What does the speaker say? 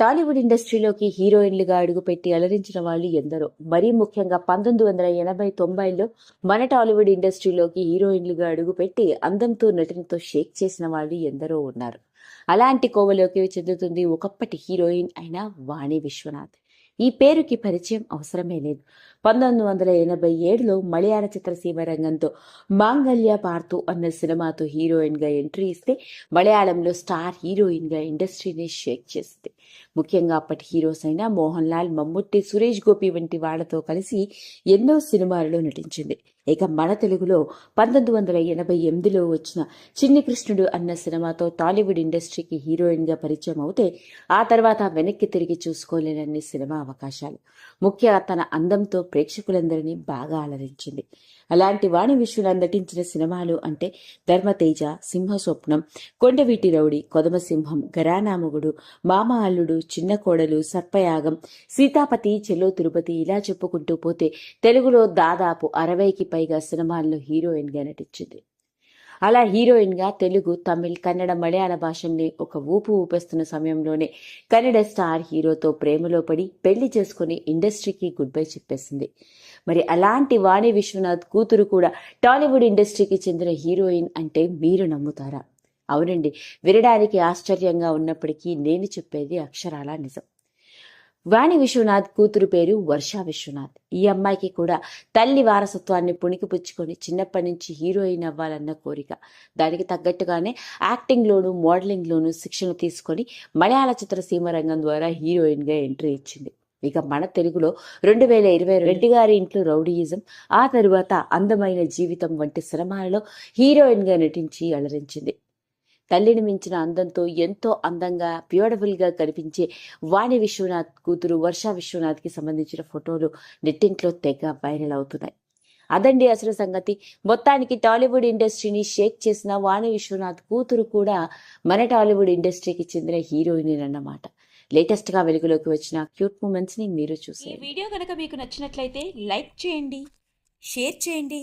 టాలీవుడ్ ఇండస్ట్రీలోకి హీరోయిన్లుగా అడుగుపెట్టి అలరించిన వాళ్ళు ఎందరో. మరీ ముఖ్యంగా పంతొమ్మిది వందల ఎనభై తొంభైలో మన టాలీవుడ్ ఇండస్ట్రీలోకి హీరోయిన్లుగా అడుగుపెట్టి అందంతో నటనతో షేక్ చేసిన వాళ్ళు ఎందరో ఉన్నారు. అలాంటి కోవలోకి చెందుతుంది ఒకప్పటి హీరోయిన్ అయిన వాణి విశ్వనాథ్. ఈ పేరుకి పరిచయం అవసరమే లేదు. పంతొమ్మిది వందల ఎనభై ఏడులో మలయాళ చిత్రసీమ రంగంతో మాంగళ్య పార్తు అన్న సినిమాతో హీరోయిన్గా ఎంట్రీ ఇస్తే మలయాళంలో స్టార్ హీరోయిన్గా ఇండస్ట్రీని షేక్ చేస్తే ముఖ్యంగా అప్పటి హీరోస్ అయిన మోహన్ లాల్ మమ్ముట్టి సురేష్ గోపి వంటి వాళ్ళతో కలిసి ఎన్నో సినిమాలలో నటించింది. ఇక మన తెలుగులో పంతొమ్మిది వందల ఎనభై ఎనిమిదిలో వచ్చిన చిన్ని కృష్ణుడు అన్న సినిమాతో టాలీవుడ్ ఇండస్ట్రీకి హీరోయిన్గా పరిచయం అవుతే ఆ తర్వాత వెనక్కి తిరిగి చూసుకోలేనన్ని సినిమా అవకాశాలు. ముఖ్య తన అందంతో ప్రేక్షకులందరినీ బాగా అలరించింది. అలాంటి వాణి విశ్వనాథ్ నటించిన సినిమాలు అంటే ధర్మతేజ సింహ స్వప్నం కొండవీటి రౌడి కొదమసింహం గరానామగుడు మామ అల్లుడు చిన్న కోడలు సర్పయాగం సీతాపతి చెల్లో తిరుపతి ఇలా చెప్పుకుంటూ పోతే తెలుగులో దాదాపు అరవైకి పైగా సినిమాల్లో హీరోయిన్గా నటించింది. అలా హీరోయిన్గా తెలుగు తమిళ్ కన్నడ మలయాళ భాషల్ని ఒక ఊపు ఊపేస్తున్న సమయంలోనే కన్నడ స్టార్ హీరోతో ప్రేమలో పడి పెళ్ళి చేసుకుని ఇండస్ట్రీకి గుడ్ బై చెప్పేసింది. మరి అలాంటి వాణి విశ్వనాథ్ కూతురు కూడా టాలీవుడ్ ఇండస్ట్రీకి చెందిన హీరోయిన్ అంటే మీరు నమ్ముతారా? అవునండి. వినడానికి ఆశ్చర్యంగా ఉన్నప్పటికీ నేను చెప్పేది అక్షరాల నిజం. వాణి విశ్వనాథ్ కూతురు పేరు వర్ష విశ్వనాథ్. ఈ అమ్మాయికి కూడా తల్లి వారసత్వాన్ని పుణికిపుచ్చుకొని చిన్నప్పటి నుంచి హీరోయిన్ అవ్వాలన్న కోరిక. దానికి తగ్గట్టుగానే యాక్టింగ్లోను మోడలింగ్లోను శిక్షణ తీసుకొని మలయాళ చిత్రసీమ రంగం ద్వారా హీరోయిన్గా ఎంట్రీ ఇచ్చింది. ఇక మన తెలుగులో రెండు వేల ఇరవై రెడ్డి గారి ఇంట్లో రౌడీయిజం ఆ తరువాత అందమైన జీవితం వంటి సినిమాలలో హీరోయిన్గా నటించి అలరించింది. తల్లిని మించిన అందంతో ఎంతో అందంగా బ్యూటిఫుల్గా కనిపించే వాణి విశ్వనాథ్ కూతురు వర్ష విశ్వనాథ్కి సంబంధించిన ఫోటోలు నెట్టింట్లో తెగ వైరల్ అవుతున్నాయి. అదండి అసలు సంగతి. మొత్తానికి టాలీవుడ్ ఇండస్ట్రీని షేక్ చేసిన వాణి విశ్వనాథ్ కూతురు కూడా మన టాలీవుడ్ ఇండస్ట్రీకి చెందిన హీరోయిన్ అన్నమాట. లేటెస్ట్గా వెలుగులోకి వచ్చిన క్యూట్ మూమెంట్స్ని మీరు ఈ చూసేయండి. వీడియో కనుక మీకు నచ్చినట్లయితే లైక్ చేయండి షేర్ చేయండి.